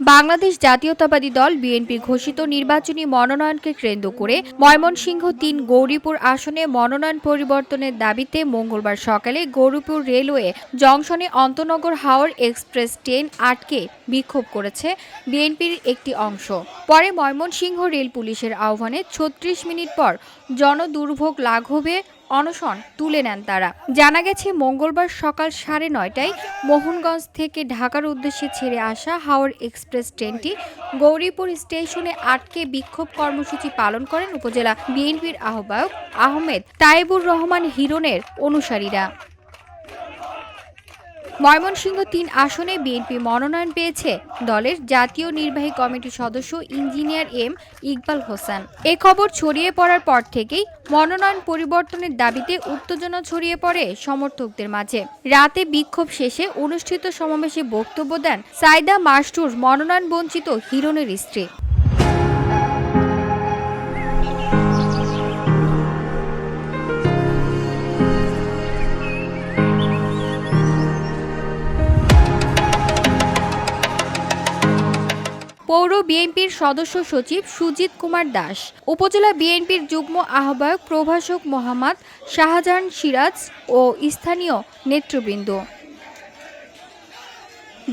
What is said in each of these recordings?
বাংলাদেশ জাতীয়তাবাদী দল বিএনপি ঘোষিত নির্বাচনী মনোনয়নকে কেন্দ্র করে ময়মনসিংহ তিন গৌরীপুর আসনে মনোনয়ন পরিবর্তনের দাবিতে মঙ্গলবার সকালে গৌরীপুর রেলওয়ে জংশনে অন্তনগর হাওর এক্সপ্রেস ট্রেন আটকে বিক্ষোভ করেছে বিএনপির একটি অংশ। পরে ময়মনসিংহ রেল পুলিশের আহ্বানে ছত্রিশ মিনিট পর জনদুর্ভোগ লাঘবে অনশন তুলে নেন তারা। জানা গেছে, মঙ্গলবার সকাল সাড়ে নয়টায় মোহনগঞ্জ থেকে ঢাকার উদ্দেশ্যে ছেড়ে আসা হাওড় এক্সপ্রেস ট্রেনটি গৌরীপুর স্টেশনে আটকে বিক্ষোভ কর্মসূচি পালন করেন উপজেলা বিএনপির আহ্বায়ক আহমেদ তাইবুর রহমান হিরনের অনুসারীরা। ময়মনসিংহ তিন আসনে বিএনপি মনোনয়ন পেয়েছে। দলের জাতীয় নির্বাহী কমিটির সদস্য ইঞ্জিনিয়ার এম ইকবাল হোসেন। এ খবর ছড়িয়ে পড়ার পর থেকেই মনোনয়ন পরিবর্তনের দাবিতে উত্তেজনা ছড়িয়ে পড়ে সমর্থকদের মাঝে। রাতে বিক্ষোভ শেষে অনুষ্ঠিত সমাবেশে বক্তব্য দেন সাইদা মাস্টুর মনোনয়ন বঞ্চিত হিরণের স্ত্রী। পৌর বিএনপির সদস্য সচিব সুজিত কুমার দাস, উপজেলা বিএনপির যুগ্ম আহ্বায়ক প্রভাষক মোহাম্মদ শাহজাহান সিরাজ ও স্থানীয় নেতৃবৃন্দ।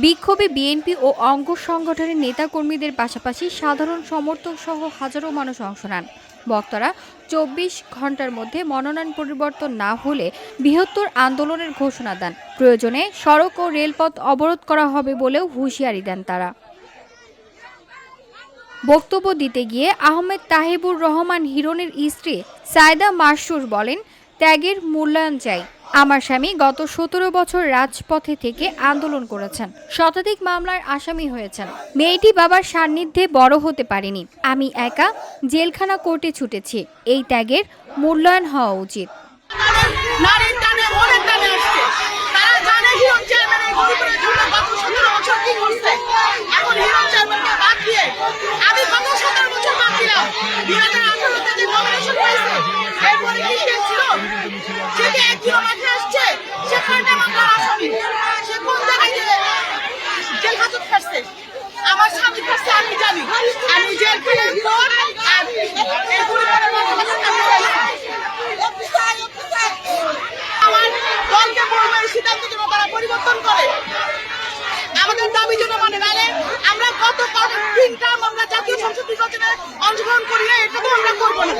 বিক্ষোভে বিএনপি ও অঙ্গ সংগঠনের নেতাকর্মীদের পাশাপাশি সাধারণ সমর্থক সহ হাজারো মানুষ অংশ নেন। বক্তারা চব্বিশ ঘণ্টার মধ্যে মনোনয়ন পরিবর্তন না হলে বৃহত্তর আন্দোলনের ঘোষণা দেন। প্রয়োজনে সড়ক ও রেলপথ অবরোধ করা হবে বলেও হুঁশিয়ারি দেন তারা। বক্তব্য দিতে গিয়ে আহমেদ তাহিবুর রহমান হিরনের স্ত্রী সায়দা মাসুর বলেন, ত্যাগের মূল্যায়ন চাই। আমার স্বামী গত সতেরো বছর রাজপথে থেকে আন্দোলন করেছেন। শতাধিক মামলার আসামি হয়েছেন। মেয়েটি বাবার সান্নিধ্যে বড় হতে পারেনি। আমি একা জেলখানা কোর্টে ছুটেছি। এই ত্যাগের মূল্যায়ন হওয়া উচিত নারীর টানে মনের টানে আসছে তারা জানে হিরণ চেয়ারম্যান এই গরিবের জন্য গত সতেরো বছর কি করছে এখন হিরণ চেয়ারম্যানকে বাদ দিয়ে আমি গত সতেরো বছর বাদ দিলাম আমার স্বামী আমি জানি। আমি জেল খাটার পর আর এই পরিবারের মানুষের কাছে আমি জানি। আমার দলকে বলব এই সিদ্ধান্ত যেন তারা পরিবর্তন করে আমাদের দাবি যেন মানে নালে আমরা গত কত তিনটা আমরা জাতীয় সংসদ নির্বাচনে অংশগ্রহণ করি এটা তো আমরা করব না।